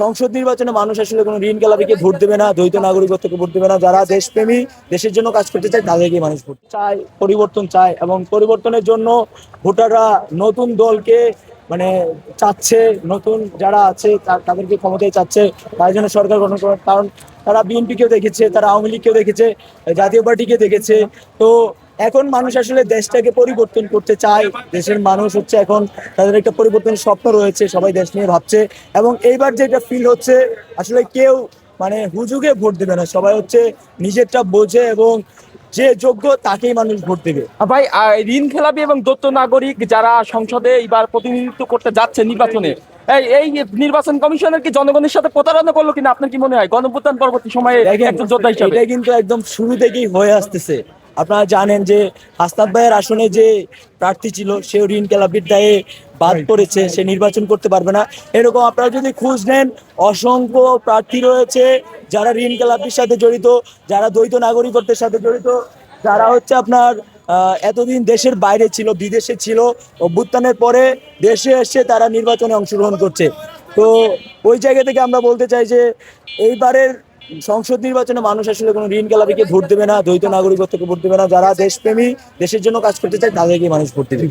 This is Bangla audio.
সংসদ নির্বাচনে মানুষ আসলে কোনো ঋণ খেলাপিকে ভোট দেবে না, দ্বৈত নাগরিকত্বকে ভোট দেবে না। যারা দেশপ্রেমী দেশের জন্য কাজ করতে চায় তাদেরকে মানুষ ভোট চায়, পরিবর্তন চায় এবং পরিবর্তনের জন্য ভোটাররা নতুন দলকে মানে চাচ্ছে, নতুন যারা আছে তাদেরকে ক্ষমতায় চাচ্ছে। তাই জন্য সরকার গঠন করার কারণ, তারা বিএনপিকেও দেখেছে, তারা আওয়ামী লীগকেও দেখেছে, জাতীয় পার্টিকে দেখেছে। তো এখন মানুষ আসলে দেশটাকে পরিবর্তন করতে চায়। দেশের মানুষ হচ্ছে এখন তাদের একটা পরিবর্তনের স্বপ্ন রয়েছে সবাই দেশ নিয়ে ভাবছে। এবং এইবার যেটা ফিল হচ্ছে আসলে কেউ মানে হুজুগে ভোট দেবে না সবাই হচ্ছে নিজেরটা বোঝে এবং যে যোগ্য তাকেই মানুষ ভোট দেবে। ভাই ঋণ খেলাপি এবং দত্ত নাগরিক যারা সংসদে এবার প্রতিনিধিত্ব করতে যাচ্ছে নির্বাচনে এই এই নির্বাচন কমিশনের কি জনগণের সাথে প্রতারণা করল কিনা আপনার কি মনে হয়? গণভুত্থান পরবর্তী সময়ে একজন যোদ্ধা হিসাবে। এটা কিন্তু একদম শুরু থেকেই হয়ে আসতেছে। আপনারা জানেন যে হাসনাত ভাইয়ের আসনে যে প্রার্থী ছিল সেও ঋণ খেলাপির দায়ে বাদ পড়েছে সে নির্বাচন করতে পারবে না। এরকম আপনারা যদি খোঁজ নেন অসংখ্য প্রার্থী রয়েছে যারা ঋণ খেলাপির সাথে জড়িত যারা দ্বৈত নাগরিকত্বের সাথে জড়িত যারা হচ্ছে আপনার এতদিন দেশের বাইরে ছিল বিদেশে ছিল অভ্যুত্থানের পরে দেশে এসে তারা নির্বাচনে অংশগ্রহণ করছে। তো ওই জায়গা থেকে আমরা বলতে চাই যে এইবারের সংসদ নির্বাচনে মানুষ আসলে কোনো ঋণ গেলাপিকে ভোট দেবে না, দ্বৈত নাগরিকত্বকে ভোট দেবে না। যারা দেশপ্রেমী, দেশের জন্য কাজ করতে চায় তাদেরকে মানুষ ভোট দেবে।